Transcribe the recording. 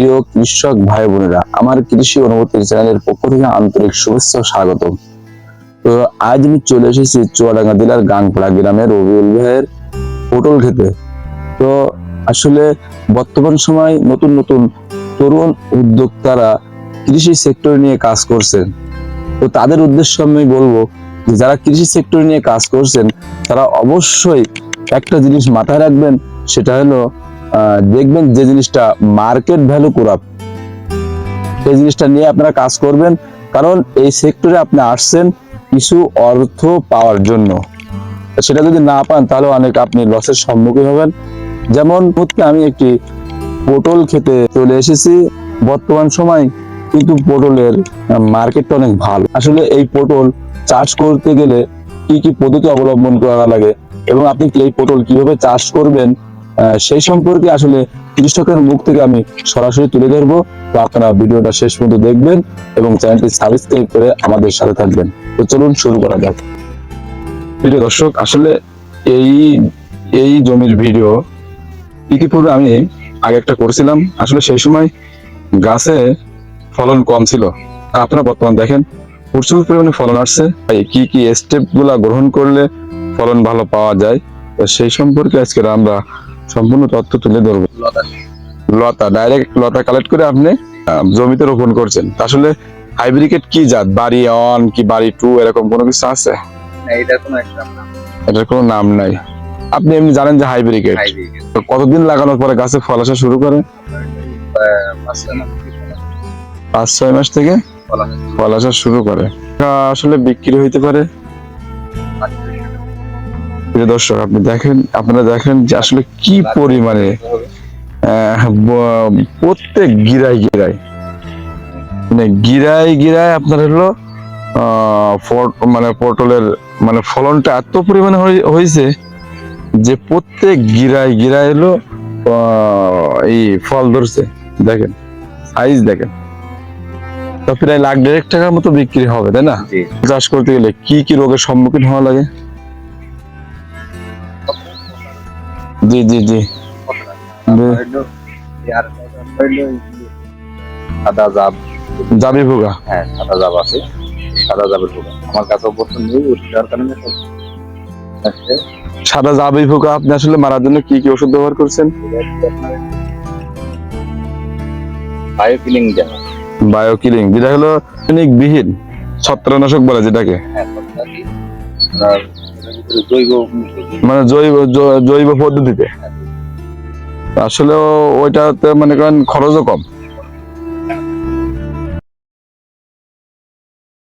প্রিয় কৃষক ভাই বোনেরা, আমার কৃষি অনুভূতির চ্যানেলের পক্ষ থেকে আন্তরিক শুভেচ্ছা স্বাগত তো আজ আমি চলে এসেছি চুয়াডাঙ্গা জেলার গাংপাড়া গ্রামের রবিউল ভাইয়ের পটল খেতে। তো আসলে বর্তমান সময় নতুন নতুন তরুণ উদ্যোক্তারা কৃষি সেক্টর নিয়ে কাজ করছেন। তো তাদের উদ্দেশ্য আমি বলব যে যারা কৃষি সেক্টর নিয়ে কাজ করছেন, তারা অবশ্যই একটা জিনিস মাথায় রাখবেন, সেটা হলো দেখবেন যে জিনিসটা মার্কেট ভ্যালু করাপ সেই জিনিসটা নিয়ে আপনারা কাজ করবেন। কারণ এই সেক্টরে আপনি আসছেন কিছু অর্থ পাওয়ার জন্য। সেটা যদি না পান, তাহলে অনেক আপনি লসের সম্মুখীন হবেন। যেমন আমি একটি পটল খেতে চলে এসেছি। বর্তমান সময় কিন্তু পটলের মার্কেটটা অনেক ভালো। আসলে এই পটল চাষ করতে গেলে কি কি পদ্ধতি অবলম্বন করা লাগে এবং আপনি এই পটল কীভাবে চাষ করবেন সেই সম্পর্কে আসলে কৃষকের মুখ থেকে আমি সরাসরি তুলে ধরবো। তো আপনারা ভিডিওটা শেষ পর্যন্ত দেখবেন এবং চ্যানেলটি সাবস্ক্রাইব করে আমাদের সাথে থাকবেন। তো চলুন শুরু করা যাক। প্রিয় দর্শক, আসলে এই এই জমির ভিডিও ইতিপূর্বে আমি আগে একটা করেছিলাম। আসলে সেই সময় গাছে ফলন কম ছিল। আপনারা বর্তমান দেখেন, প্রচুর পরিমাণে ফলন আসছে। কি কি স্টেপগুলা গ্রহণ করলে ফলন ভালো পাওয়া যায় সেই সম্পর্কে আজকে আমরা সম্পূর্ণ তথ্য তুলে ধরবো। লতা। ডাইরেক্ট লতা কালেক্ট করে আপনি জমিতে রোপণ করছেন। আসলে হাইব্রিকেট কি জাত? বাড়ি অন কি বাড়ি টু এরকম কোনো কিছু আছে? এটার কোনো নাম নাই। আপনি এমনি জানেন যে হাইব্রিকেট কতদিন লাগানোর পরে গাছে ফল আসা শুরু করে? পাঁচ ছয় মাস থেকে। ফল আসা শুরু। করে। আসলে বিক্রি হইতে পারে। প্রিয় দর্শক আপনি দেখেন আপনারা দেখেন যে আসলে কি পরিমাণে প্রত্যেক গিরায় গিরায় মানে গিরায় গিরায় আপনার হলো আহ, মানে পটলের মানে ফলনটা এত পরিমাণে হয়ে- হয়েছে যে প্রত্যেক গিরায় গিরায় হলো এই ফল ধরছে। দেখেন সাইজ দেখেন। তো প্রায় লাখ দেড়েক টাকার মতো বিক্রি হবে তাই না? চাষ করতে গেলে কি কি রোগের সম্মুখীন হওয়া লাগে? জি জি জি। সাদা জাব। জাবি ভোগা? হ্যাঁ সাদা জাব আছে। সাদা জাবের পোকা আমার কাছে অবশ্যই নেই ওটার কারণে সাদা জাবি ভোগা আপনি আসলে মারার জন্য কি কি ওষুধ ব্যবহার করছেন? বায়ো কিলিং জানা বায়ো কিলিং যেটা হলো বিহীন ছত্রাকনাশক বলে যেটাকে। হ্যাঁ মানে জৈব জৈব পদ্ধতিতে। আসলে ওইটাতে মনে করেন খরচও কম।